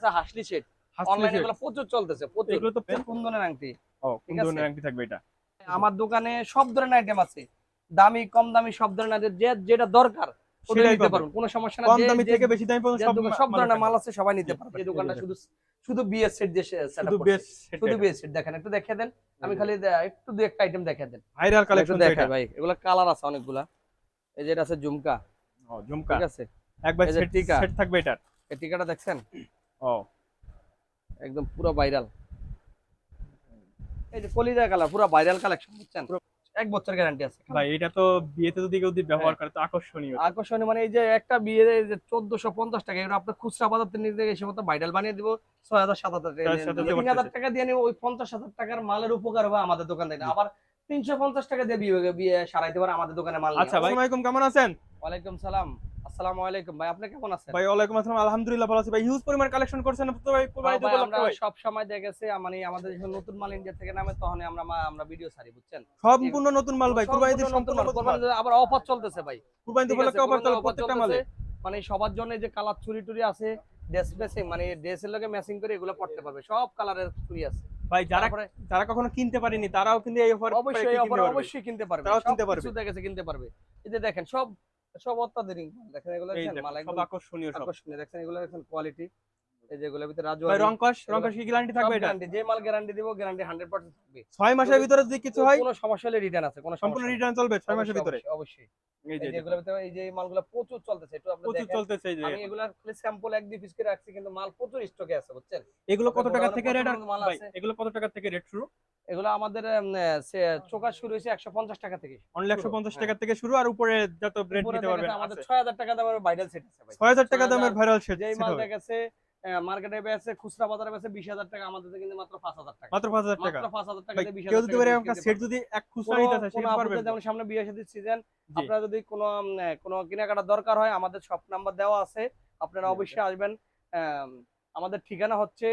আচ্ছা হাসলি সেট অনলাইনে এগুলো প্রচুর চলতেছে প্রচুর। এগুলো তো কুন্দনের আংটি। ও ঠিক কোন ধরনের আংটি থাকবে এটা। আমার দোকানে সব ধরনের আইটেম আছে। দামি কম দামি সব ধরনের যে যেটা দরকার নিতে পারবেন কোনো সমস্যা না। কম দামি থেকে বেশি দামি পর্যন্ত সব সব ধরনের মাল আছে। সবাই নিতে পারবে। এই দোকানটা শুধু শুধু বিএস সেট দিয়ে শুধু বেশ শুধু বিএস সেট দেখেন। একটু দেখিয়ে দেন। আমি খালি একটু দু একটা আইটেম দেখিয়ে দেন। ভাইরাল কালেকশন দেখাই ভাই এগুলা কালার আছে অনেকগুলা। এই যে এটা আছে ঝুমকা। ও ঝুমকা। ঠিক আছে? একবার এই যে সেট টিকা। সেট থাকবে এটার। এই টিকাটা দেখছেন? ও একদম পুরো ভাইরাল এই যে কলিজা কালার পুরো ভাইরাল কালেকশন বুঝছেন? এক বছর গ্যারান্টি আছে। ভাই এটা তো বিয়েতে যদি কেউ ব্যবহার হ্যাঁ। করে তো আকর্ষণীয়। আকর্ষণীয় মানে এই যে একটা বিয়ে যে চোদ্দশো পঞ্চাশ টাকা এগুলো আপনার খুচরা বাজার থেকে নিতে মতো ভাইরাল বানিয়ে দিব ছয় হাজার সাত হাজার টাকা ছয় দিয়ে। সাত নিবো। হাজার তিন হাজার করতেছে। টাকা দিয়ে নিবো ওই পঞ্চাশ হাজার টাকার মালের উপকার হবে আমাদের দোকান। থেকে আবার তিনশো পঞ্চাশ টাকা দিয়ে বিয়ে বিয়ে সারাইতে পারে আমাদের দোকানে মাল। আচ্ছা ভাই। আসসালামু আলাইকুম কেমন আছেন? ওয়ালাইকুম সালাম। আসসালামু আলাইকুম ভাই আপনি কেমন আছেন? ভাই ওয়ালাইকুম আসসালাম আলহামদুলিল্লাহ ভালো আছি। ভাই হিউজ পরিমাণ কালেকশন করছেন তো ভাই আমরা সব সময় দেখেছি মানে আমাদের যখন নতুন মাল ইন্ডিয়া থেকে নামে তখন আমরা আমরা ভিডিও বুঝছেন? সম্পূর্ণ নতুন মাল ভাই সম্পূর্ণ আবার অফার চলতেছে ভাই। উপলক্ষে অফার চলে কোরবানির offer প্রত্যেকটা মালে। মানে সবার জন্য যে কালার চুরি টুরি আছে ড্রেস মানে ড্রেসের লগে ম্যাচিং করে এগুলো পড়তে পারবে সব কালারের চুরি আছে। ভাই যারা যারা কখনো কিনতে পারেনি তারাও কিন্তু এই অফার অবশ্যই অফার অবশ্যই কিনতে পারবে তারাও কিনতে পারবে। কিছু দেখেছে কিনতে পারবে। এই যে দেখেন সব সব অত্যাধুনিক। দেখেন এগুলো দেখেন, মাল একদম আকর্ষণীয় আকর্ষণীয়। দেখেন এগুলো দেখেন কোয়ালিটি এই যে ভিতরে রাজু ভাই রংকশ রংকশ কি গ্যারান্টি থাকবে এটা? গ্যারান্টি যে মাল গ্যারান্টি দিব গ্যারান্টি 100% থাকবে। ছয় মাসের ভিতরে যদি কিছু হয় কোনো সমস্যা হলে রিটার্ন আছে কোনো সম্পূর্ণ রিটার্ন চলবে ছয় মাসের ভিতরে। অবশ্যই, এই যে এগুলোর ভিতরে এই যে মালগুলো প্রচুর চলতেছে একটু আপনি প্রচুর চলতেছে এই যে। আমি এগুলা খালি স্যাম্পল এক দুই পিস করে রাখছি কিন্তু মাল প্রচুর স্টকে আছে বুঝছেন? এগুলো কত টাকা থেকে রেট ভাই? এগুলো কত টাকা থেকে রেট শুরু? এগুলো আমাদের চোকা শুরু হয়েছে একশো পঞ্চাশ টাকা থেকে অনলি একশো পঞ্চাশ হ্যাঁ। টাকা থেকে শুরু আর উপরে যত উপরে নিতে পারবেন আমাদের ছয় হাজার টাকা দামের ভাইরাল সেট আছে ছয় হাজার টাকা দামের ভাইরাল সেট যেই মাল দেখেছে মার্কেটে বেছে খুচরা বাজারে বিশ হাজার টাকা আমাদের কিন্তু মাত্র পাঁচ হাজার টাকা। মাত্র পাঁচ হাজার টাকা? মাত্র টাকা দিয়ে বিশ কেউ হাজার যদি টাকা পারে আপনার সেট যদি এক খুচরা নিতে চায় সেটা যেমন সামনে বিয়ে সাথে সিজন আপনারা যদি কোনো কোনো কেনাকাটা দরকার হয় আমাদের সব নাম্বার দেওয়া আছে। আপনারা অবশ্যই আসবেন। আম, আমাদের ঠিকানা হচ্ছে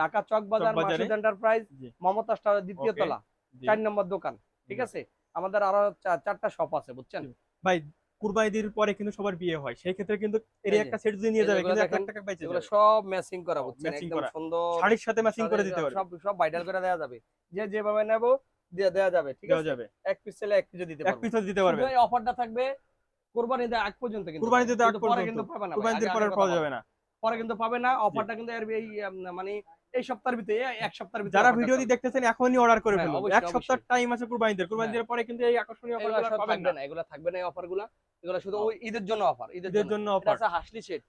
ঢাকা চক বাজার। মাসুদ এন্টারপ্রাইজ মমতা স্টার দ্বিতীয়. তলা চার নম্বর দোকান ঠিক আছে? আমাদের আরও চারটা শপ আছে বুঝছেন? ভাই কুরবানিদের পরে কিন্তু সবার বিয়ে হয়। সেই ক্ষেত্রে কিন্তু এর একটা সেট যদি নিয়ে যাবে কিন্তু এক লাখ টাকা পাইছে এগুলো সব ম্যাচিং করা matching একদম সুন্দর শাড়ির সাথে ম্যাচিং করে দিতে পারবে সব সব করে দেওয়া যাবে। যে যেভাবে নেব দিয়ে দেওয়া যাবে ঠিক আছে? যাবে। এক পিস এক পিসও দিতে এক পারবে। পিসও দিতে পারবে। এই অফারটা থাকবে আগ পর্যন্ত কিন্তু। আগ পর্যন্ত। কিন্তু পাবে না পরে পাওয়া যাবে না। পরে কিন্তু পাবে না। অফারটা কিন্তু এর এই মানে এই সপ্তাহের ভিতরে এক সপ্তাহের ভিতরে যারা ভিডিওটি দেখতেছেন এখনই অর্ডার করে হ্যাঁ, ফেলুন। এক সপ্তাহ টাইম আছে কুরবানিদের। কুরবানিদের পরে কিন্তু এই আকর্ষণীয় অফারগুলো পাবেন না। এগুলো থাকবে না এই অফারগুলো এগুলো শুধু ওই ঈদের জন্য অফার ঈদের জন্য। অফার আছে হাসলি সেট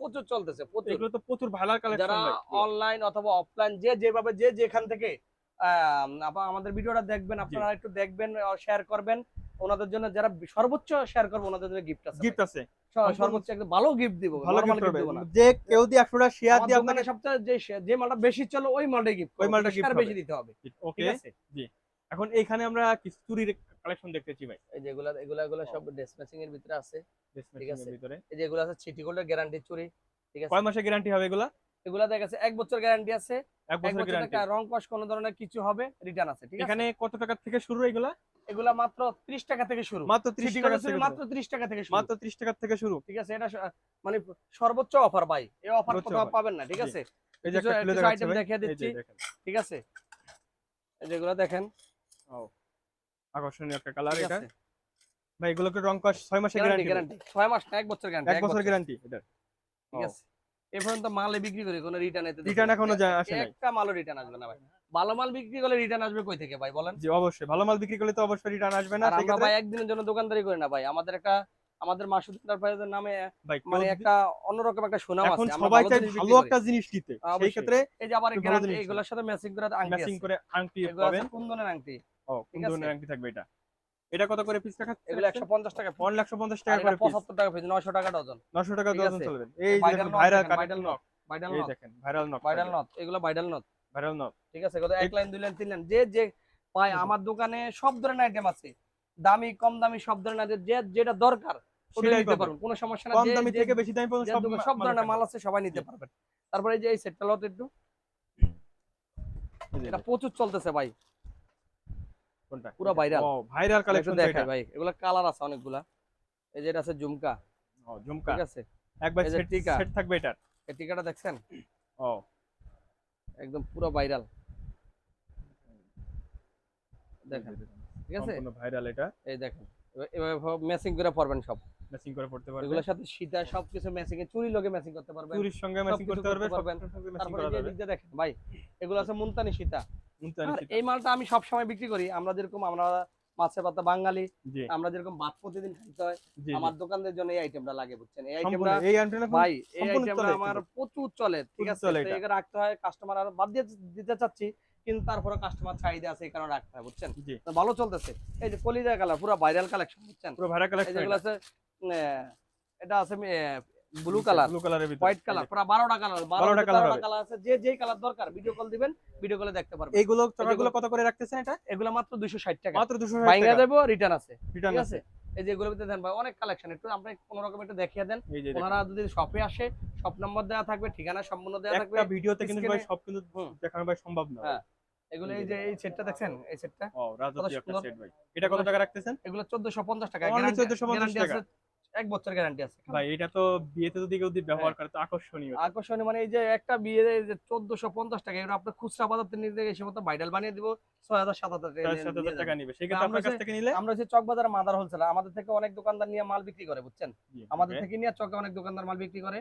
প্রচুর চলতেছে এগুলো তো প্রচুর ভাইরাল কালেকশন যারা অনলাইন অথবা অফলাইন যে যেভাবে যে যেখান থেকে আমাদের ভিডিওটা দেখবেন আপনারা একটু দেখবেন শেয়ার করবেন। ওনাদের জন্য যারা সর্বোচ্চ শেয়ার করবে ওনাদের জন্য গিফট আছে গিফট আছে। সর্বোচ্চ একদম ভালো গিফট দিব ভালো গিফট গিফট না। যে কেউ যদি একশোটা শেয়ার আমার দিয়ে আপনাকে সবচেয়ে যে মালটা বেশি চলো ওই মালটাই গিফট ওই মালটা আর বেশি দিতে হবে। ওকে ঠিক আছে? এখন এখানে আমরা কিছু চুরির কালেকশন দেখতেছি ভাই। এই যেগুলা এগুলা এগুলা সব ড্রেস ম্যাচিং এর ভিতরে আছে ঠিক আছে। ভিতরে। এই যে এগুলা আছে সিটি গোল্ডের গ্যারান্টি চুরি ঠিক আছে? কয় মাসের গ্যারান্টি হবে এগুলা? এগুলা দেখা গেছে এক বছর গ্যারান্টি আছে। এক বছর গ্যারান্টি রং কস কোনো ধরনের কিছু হবে রিটার্ন আছে ঠিক আছে? এখানে কত টাকা থেকে শুরু এগুলা? এগুলা মাত্র 30 টাকা থেকে শুরু। মাত্র 30 টাকা থেকে মাত্র 30 টাকা থেকে শুরু। মাত্র 30 টাকা থেকে শুরু। ঠিক আছে এটা মানে সর্বোচ্চ অফার ভাই। এই অফার কোথাও পাবেন না ঠিক আছে? এই যে একটা ভাই। দেখিয়ে দিচ্ছি। ঠিক আছে? এই যেগুলো দেখেন আকর্ষণীয় একটা কালার এটা। ভাই এগুলো কি রং কস 6 মাসের গ্যারান্টি গ্যারান্টি গ্যারান্টি 6 মাস না 1 বছর গ্যারান্টি এক বছর। গ্যারান্টি এটা। ঠিক আছে। এই পর্যন্ত মালে বিক্রি করে কোনো রিটার্ন এতে রিটার্ন না। এখনও যায় আসে নাই। একটা মালও রিটার্ন আসবে না ভাই। ভালো মাল বিক্রি করলে রিটার্ন আসবে কই থেকে ভাই বলেন? জি অবশ্যই। ভালো মাল বিক্রি করলে তো অবশ্যই রিটার্ন আসবে না। আর আমরা ভাই একদিনের জন্য দোকানদারি করি না ভাই। আমাদের একটা আমাদের মাসুদ এন্টারপ্রাইজের নামে মানে একটা অন্যরকম একটা সুনাম আছে। আমরা সবাই চাই জিনিস ভালো একটা জিনিস নিতে। সেই ক্ষেত্রে এই যে আবার গ্যারান্টি এগুলোর সাথে ম্যাচিং করে আংটি ম্যাচিং করে আংটি পাবেন। কুন্দনের আংটি? ও কোন ধরনের আংটি থাকবে এটা? এটা কত করে পিস রাখা এগুলো 150 টাকা piece। 150 আর টাকা করে 75 টাকা পিস 900 টাকা ডজন 900 টাকা ডজন চলবে। এই যে knot ভাইরাল দেখেন, নট ভাইরাল নট এগুলো নট ভাইরাল নক ঠিক আছে কত? এক লাইন দুই লাইন তিন লাইন। যে যে হুম। আমার দোকানে সব ধরনের আইটেম আছে। দামি কম দামি সব ধরনের যে যেটা দরকার ওটা নিতে। পারবেন কোনো সমস্যা না। কম দামি থেকে বেশি দামি পর্যন্ত সব সব ধরনের মাল আছে সবাই নিতে পারবেন। তারপরে এই যে এই সেটটা লট একটু। এটা প্রচুর চলতেছে ভাই। কোনটা? পুরো ভাইরাল একটু কালেকশন ভাই এগুলা কালার আছে অনেকগুলা। এই যে এটা আছে ঝুমকা। ও ঝুমকা। ঠিক আছে? একবার সেট সেট থাকবে এটা এই টিকাটা দেখছেন? ও। একদম পুরো ভাইরাল দেখেন ঠিক আছে? সম্পূর্ণ ভাইরাল এটা। এই দেখেন এভাবে ম্যাচিং করে পরবেন সব। ম্যাচিং করে পড়তে পারবে এগুলোর সাথে সীতা সবকিছু ম্যাচিং এ চুরি লগে ম্যাচিং করতে পারবেন। চুরির সঙ্গে ম্যাচিং করতে পারবে তারপরে এই দেখেন ভাই এগুলো আছে মুলতানি সীতা সীতা। এই মালটা আমি সব সময় বিক্রি করি। আমরা যেরকম আমরা মাছে পাতা বাঙালি আমরা যেরকম ভাত প্রতিদিন খাইতে হয় আমার দোকানদের জন্য এই আইটেমটা লাগে বুঝছেন? এই আইটেমটা এই অ্যান্টেনা ভাই এই আইটেমটা আমার। প্রচুর চলে ঠিক আছে? এটা। এগুলো রাখতে হয় কাস্টমার আর বাদ দিয়ে দিতে চাচ্ছি কিন্তু তারপরে কাস্টমার চাহিদা আছে এই কারণে রাখতে হয় বুঝছেন? তো ভালো চলতেছে। এই যে কলিজা কালার পুরো ভাইরাল কালেকশন বুঝছেন? পুরো এই কালেকশন যেগুলো আছে এটা আছে ব্লু কালার ব্লু কালারের ভিতরে। হোয়াইট কালার পুরো বারোটা কালার 12টা বারোটা কালার কালার আছে। যে যেই কালার দরকার ভিডিও কল দিবেন ভিডিও কলে দেখতে পারবেন। এইগুলো চড়াগুলো কত করে রাখতেছেন এটা? এগুলো মাত্র দুইশো ষাট টাকা। মাত্র 260 বাইঙ্গা টাকা। দেবো রিটার্ন আছে। রিটার্ন আছে? এই যে এগুলোর ভিতরে দেন ভাই অনেক কালেকশন একটু আপনি কোনো রকম একটু দেখিয়ে দেন। ওনারা যদি শপে আসে শপ নম্বর দেওয়া থাকবে ঠিকানা সম্পূর্ণ দেওয়া থাকবে। একটা ভিডিওতে কিন্তু ভাই সব কিন্তু দেখানো ভাই সম্ভব না। হ্যাঁ। এগুলো এই যে এই সেটটা দেখছেন? এই সেটটা ও রাজকীয় একটা সেট ভাই। এটা কত টাকা রাখতেছেন? এগুলো চোদ্দশো পঞ্চাশ টাকা। গ্যারান্টি 1450 টাকা। এক বছর গ্যারান্টি আছে। ভাই এটা তো বিয়েতে যদি কেউ যদি ব্যবহার করে তো আকর্ষণীয়। আকর্ষণীয় মানে এই যে একটা বিয়ে যে চোদ্দশো পঞ্চাশ টাকা এগুলো আপনার খুচরা বাজার থেকে নিতে এসে মতো ভাইরাল বানিয়ে দিব ছয় হাজার সাত হাজার টাকা চার নিয়ে- সাত নিয়ে হাজার টাকা নিবে। সেক্ষেত্রে আপনার কাছ থেকে নিলে? আমরা হচ্ছে চক বাজার মাদার হোলসেলার আমাদের থেকে অনেক দোকানদার নিয়ে মাল বিক্রি করে বুঝছেন? আমাদের থেকে নিয়ে চকে অনেক দোকানদার মাল বিক্রি করে।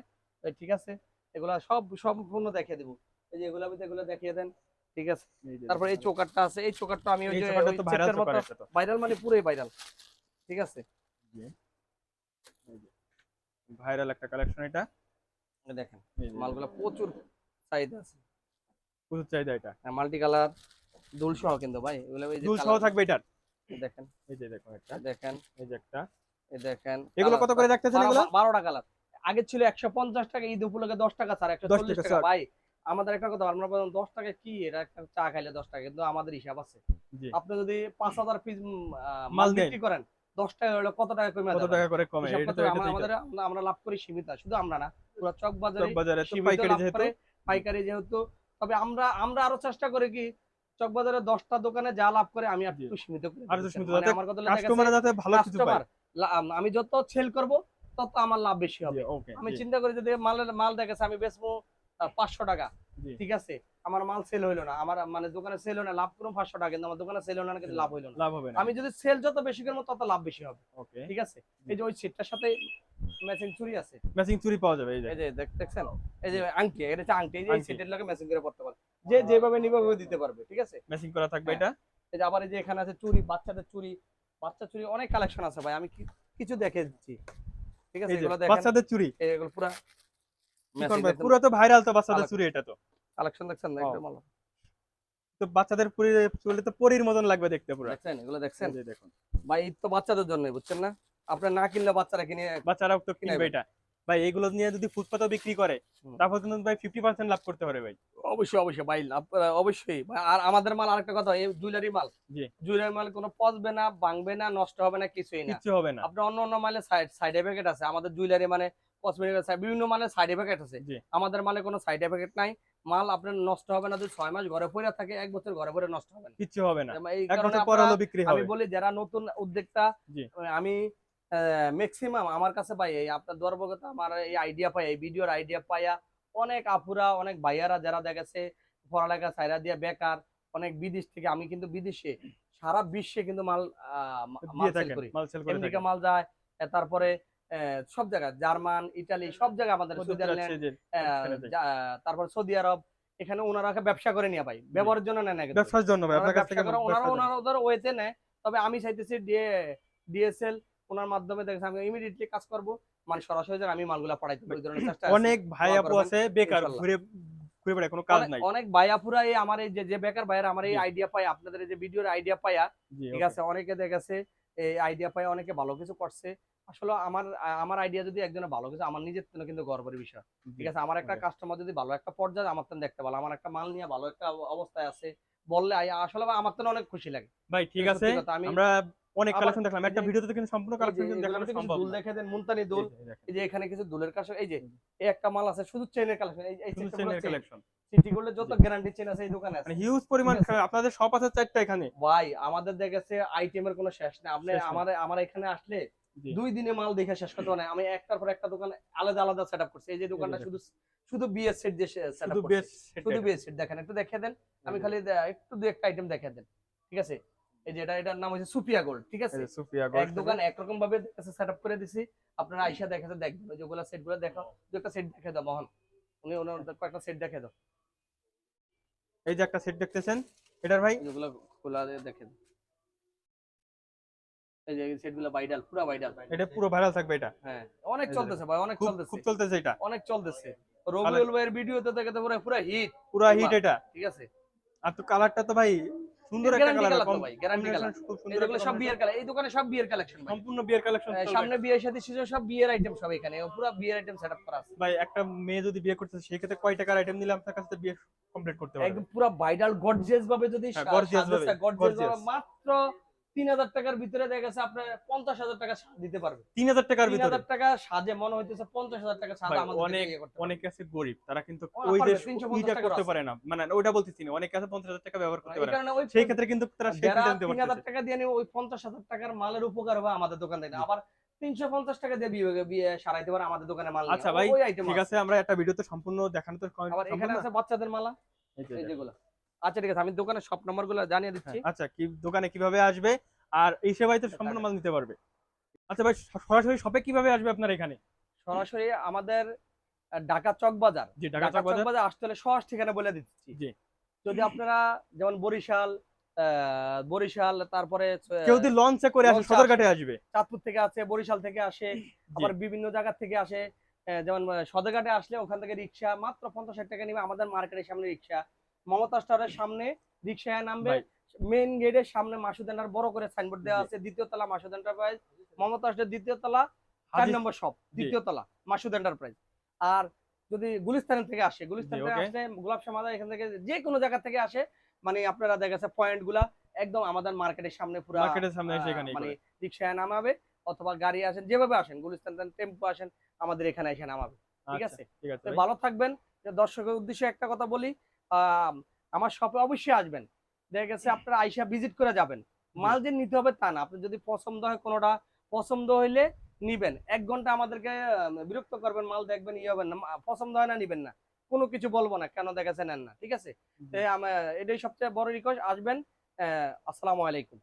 ঠিক আছে? এগুলা সব সম্পূর্ণ দেখিয়ে দেবো। এই যে এগুলা এগুলো দেখিয়ে দেন ঠিক আছে? তারপর এই। চোকারটা আছে এই চোকারটা আমি ওই যে ভাইরাল মানে পুরোই ভাইরাল ঠিক আছে? ভাইরাল একটা কালেকশন এটা। দেখেন মালগুলা প্রচুর চাহিদা আছে। প্রচুর চাহিদা এটা। মাল্টি কালার দুল সহ কিন্তু ভাই এগুলো এই যে দুল সহ থাকবে এটার। দেখেন। এই যে দেখুন একটা। দেখেন। এই যে একটা। এই দেখেন এগুলো কত করে রাখতেছেন এগুলো? বারো- বারোটা কালার আগে ছিল একশো পঞ্চাশ টাকা ঈদ উপলক্ষে দশ টাকা স্যার একশো চল্লিশ টাকা টাকা। ভাই আমাদের একটা কথা আমরা বললাম দশ টাকা কি? এটা একটা চা খাইলে দশ টাকা। কিন্তু আমাদের হিসাব আছে। আপনি যদি পাঁচ হাজার পিস মাল মাল বিক্রি করেন দশ টাকা হলে কত টাকা কমে কত টাকা করে কমে? আমরা- আমাদের আমরা- আমরা লাভ করি সীমিত শুধু আমরা না পুরো চক বাজারে পাইকারি যেহেতু। তবে আমরা আমরা আরও চেষ্টা করি কি চক বাজারে দশটা দোকানে যা লাভ করে আমি একটু সীমিত করি মানে আমার কথা কাস্টমার যাতে ভালো কিছু পায়। আমি যত সেল করব তত আমার লাভ বেশি হবে। আমি চিন্তা করি যদি মালের মাল দেখেছে আমি বেচবো পাঁচশো টাকা ঠিক আছে? আমার মাল সেল হইল না। আমার মানে দোকানে সেল হলো না লাভ করুন পাঁচশো টাকা কিন্তু আমার দোকানে সেল হলো না কিন্তু লাভ হইল না। লাভ হবে না। আমি যদি সেল যত বেশি করব তত লাভ বেশি হবে। ওকে ঠিক আছে? এই যে ওই সেটটার সাথে ম্যাচিং চুরি আছে। ম্যাচিং চুরি পাওয়া যাবে এই যে। এই যে দেখ- দেখছেন? এই যে আংটি এটা হচ্ছে আংটি। এই যে এই আংটি। সেটের লগে ম্যাচিং করে পড়তে পারবে। যে যেভাবে নিবে দিতে পারবে ঠিক আছে? ম্যাচিং করা থাকবে হ্যাঁ। এটা? এই যে আবার এই যে এখানে আছে চুরি বাচ্চাদের চুরি। বাচ্চা চুরি অনেক কালেকশন আছে ভাই আমি কিছু দেখে দিচ্ছি। ঠিক আছে? এগুলো দেখেন। বাচ্চাদের চুরি। এগুলো? পুরো তো ভাইরাল তো বাচ্চাদের চুরি এটা তো। কালেকশন দেখছেন না? একদম ভালো। তো বাচ্চাদের পুরি চুরি তো পরীর মতন লাগবে দেখতে পুরো। দেখছেন? এগুলো দেখছেন? এই দেখুন। ভাই ঈদ তো বাচ্চাদের জন্য বুঝছেন না? আপনার না কিনলে বাচ্চারা কিনে বাচ্চারাও তো কিনবে। এটা। ভাই এগুলো নিয়ে যদি ফুটপাতেও বিক্রি করে তারপর কিন্তু ভাই ফিফটি পার্সেন্ট লাভ করতে পারে ভাই। অবশ্যই অবশ্যই ভাই অবশ্যই। আর আমাদের মাল আরেকটা কথা এই জুয়েলারি মাল। জি। জুয়েলারি মাল কোনো পচবে না ভাঙবে না নষ্ট হবে না কিছুই না। কিচ্ছু হবে না। আপনার অন্য অন্য মালে সাইড সাইড এফেক্ট আছে। আমাদের জুয়েলারি মানে কসমেটিক বিভিন্ন মানে সাইড এফেক্ট আছে। আমাদের মালে কোনো সাইড এফেক্ট নাই। মাল আপনার নষ্ট হবে না যদি ছয় মাস ঘরে পড়ে থাকে এক বছর ঘরে পড়ে নষ্ট হবে না। কিচ্ছু হবে না। এই কারণে আমি বলি যারা নতুন উদ্যোক্তা আমি ম্যাক্সিমাম আমার কাছে পাই এই আপনার দর্বগত আমার এই আইডিয়া পাই এই ভিডিওর আইডিয়া পাইয়া অনেক আপুরা অনেক ভাইয়ারা যারা দেখেছে পড়ালেখা সাইরা দিয়ে বেকার অনেক বিদেশ থেকে আমি কিন্তু বিদেশে সারা বিশ্বে কিন্তু মাল আহ, মাল সেল করি। মাল আমেরিকা মাল যায় তারপরে সব জায়গায় জার্মান ইটালি সব জায়গায় আমাদের সুইজারল্যান্ড তারপর সৌদি আরব এখানে ওনারা ব্যবসা করে নিয়ে ভাই ব্যবহারের জন্য নেয় না ব্যবসার জন্য ভাই ওনারা ওনারা ওদের ওয়েতে নেয় তবে আমি চাইতেছি ডিএসএল ওনার মাধ্যমে দেখেছি আমি ইমিডিয়েটলি কাজ করব মানে সরাসরি আমি মালগুলা পাঠাইতে পারি ওই ধরনের চেষ্টা অনেক ভাই আপু আছে বেকার ঘুরে ঘুরে বেড়ায় কোনো কাজ নাই। অনেক ভাইয়াপুরা এই আমার এই যে যে বেকার ভাইয়ার আমার এই আইডিয়া পাই আপনাদের এই যে ভিডিওর আইডিয়া পাইয়া ঠিক আছে অনেকে দেখেছে এই আইডিয়া পাই অনেকে ভালো কিছু করছে আসলে আমার আমার আইডিয়া যদি একজনের ভালো কিছু আমার নিজের জন্য কিন্তু গর্বের বিষয়। ঠিক আছে? আমার একটা কাস্টমার যদি ভালো একটা পর্যায়ে আমার তো দেখতে ভালো আমার একটা মাল নিয়ে ভালো একটা অবস্থায় আছে বললে আসলে আমার তো অনেক খুশি লাগে। ভাই ঠিক আছে। আমরা অনেক কালেকশন দেখলাম। একটা যে- ভিডিওতে কিন্তু সম্পূর্ণ কালেকশন দেখানো সম্ভব দুল দেখে দেন মুলতানি দুল এই যে দেখেন, এই যে এখানে কিছু দুলের কাছে এই যে এই একটা মাল আছে শুধু চেনের কালেকশন এই শুধু চেনের কালেকশন সিটি গোল্ডের যত গ্যারান্টি চেন আছে এই দোকানে আছে। মানে হিউজ পরিমাণ আপনাদের শপ আছে চারটা এখানে। ভাই আমাদের দেখেছে আইটেমের কোনো শেষ নেই। আপনি আমার আমার এখানে আসলে। দুই দিনে মাল দেখে শেষ করতে পারে আমি একটার পর একটা দোকান আলাদা আলাদা সেট আপ করছি। এই যে দোকানটা শুধু শুধু বিএস সেট দিয়ে সেট শুধু আপ শুধু বিএস সেট দেখেন। একটু দেখে দেন। আমি খালি একটু দু একটা আইটেম দেখে দেন। ঠিক আছে? এই যে এটা এটার নাম হচ্ছে সুপিয়া গোল্ড ঠিক আছে? সুফিয়া এক দোকান একরকম ভাবে সেট আপ করে দিছি। আপনারা আইসা দেখাতে দেখবেন যেগুলো সেটগুলো দেখো। দু একটা সেট দেখে দাও মোহন। উনি ওনার কয়েকটা সেট দেখে দাও। এই যে একটা সেট দেখতেছেন। এটার ভাই? যেগুলো খোলা দেখে দাও। এই যে সেট ভাইরাল পুরো ভাইরাল এটা পুরো ভাইরাল থাকবে এটা? হ্যাঁ অনেক চলতেছে ভাই অনেক চলতেছে। খুব চলতেছে এটা? অনেক চলতেছে। রবিউল ভাইয়ের ভিডিওতে দেখে তো পুরো পুরো হিট পুরো হিট এটা। ঠিক আছে। আর তো কালারটা তো ভাই সুন্দর একটা কালার color ভাই, guarantee color। খুব সুন্দর এগুলো সব combination। বিয়ের কালার এই দোকানে সব বিয়ের কালেকশন ভাই। সম্পূর্ণ বিয়ার কালেকশন সামনে বিয়ের সাথে সিজন সব বিয়ের আইটেম সব এখানে পুরো বিয়ের আইটেম সেটআপ করা আছে। ভাই একটা মেয়ে যদি বিয়ে করতে সেই ক্ষেত্রে কয় টাকার আইটেম নিলে আপনার কাছে বিয়ে কমপ্লিট করতে পারবে? একদম পুরো ভাইরাল গর্জিয়াস ভাবে যদি হ্যাঁ, gorgeous ভাবে, গর্জিয়াস ভাবে মাত্র তিন হাজার টাকার ভিতরে দেখা গেছে আপনার পঞ্চাশ হাজার টাকা দিতে পারবে। তিন হাজার টাকার তিন হাজার টাকা সাজে মনে হইতেছে পঞ্চাশ হাজার টাকা সাজ আমাদের অনেক ইয়ে। অনেক আছে গরিব তারা কিন্তু ওই দেশ 350 করতে পারে না। মানে ওইটা বলতেছি না অনেক আছে পঞ্চাশ হাজার টাকা ব্যবহার করতে পারে না। সেই ক্ষেত্রে কিন্তু তারা তিন হাজার টাকা দিয়ে ওই পঞ্চাশ হাজার টাকার মালের উপকার হবে আমাদের দোকান থেকে। আবার তিনশো পঞ্চাশ টাকা দিয়ে বিয়ে বিয়ে সারাইতে পারে আমাদের দোকানে মাল আচ্ছা ভাই, ঠিক আছে। আমরা একটা ভিডিওতে সম্পূর্ণ দেখানো তো এখানে আছে বাচ্চাদের মালা। এই। যেগুলো। আচ্ছা ঠিক আছে আমি দোকানের সব নম্বরগুলো জানিয়ে দিচ্ছি। হ্যাঁ, আচ্ছা কি দোকানে কীভাবে আসবে? আর এই সেবাই তো সম্পূর্ণ মাল নিতে পারবে। আচ্ছা ভাই সরাসরি শপে কীভাবে আসবে আপনার এখানে? সরাসরি আমাদের ঢাকা চক বাজার। জি ঢাকা চক বাজার। আসতে হলে সহজ ঠিকানা বলে দিচ্ছি। জি। যদি আপনারা যেমন বরিশাল আহ, বরিশাল তারপরে কেউ যদি লঞ্চে করে আসে সদরঘাটে আসবে। চাঁদপুর থেকে আসে বরিশাল থেকে আসে আবার বিভিন্ন জায়গা থেকে আসে যেমন সদরঘাটে আসলে ওখান থেকে রিক্সা মাত্র পঞ্চাশ ষাট টাকা নিবে আমাদের মার্কেটের সামনে রিক্সা। মমতা স্টারের সামনে রিক্সায় নামবে। মেইন গেটের সামনে মাসুদ এন্টার বড় করে সাইনবোর্ড দেওয়া আছে। দ্বিতীয় তলা মাসুদ এন্টারপ্রাইজ মমতা স্টার দ্বিতীয় তলা চার নম্বর শপ দ্বিতীয় তলা মাসুদ এন্টারপ্রাইজ আর যদি গুলিস্তান থেকে আসে গুলিস্তান থেকে. আসলে গোলাপ সমাদা এখান থেকে যে কোনো জায়গা থেকে আসে মানে আপনারা দেখা গেছে পয়েন্টগুলা একদম আমাদের মার্কেটের সামনে পুরো মার্কেটের সামনে এসে এখানে মানে রিক্সায় নামাবে অথবা গাড়ি আসেন যেভাবে আসেন গুলিস্তান টেম্পো আসেন আমাদের এখানে এসে নামাবে। ঠিক আছে? ঠিক আছে ভালো থাকবেন। দর্শকের উদ্দেশ্যে একটা কথা বলি আমার শপে অবশ্যই আসবেন। দেখা গেছে আপনারা আইসা ভিজিট করে যাবেন। মাল যে নিতে হবে তা না। আপনি যদি পছন্দ হয় কোনোটা পছন্দ হইলে নিবেন। এক ঘণ্টা আমাদেরকে বিরক্ত করবেন মাল দেখবেন ইয়ে হবেন না। পছন্দ হয় না নিবেন না। কোনো কিছু বলব না কেন দেখাচ্ছে নেন না ঠিক আছে? এটাই সবচেয়ে বড় রিকোয়েস্ট আসবেন আহ, আসসালামু আলাইকুম।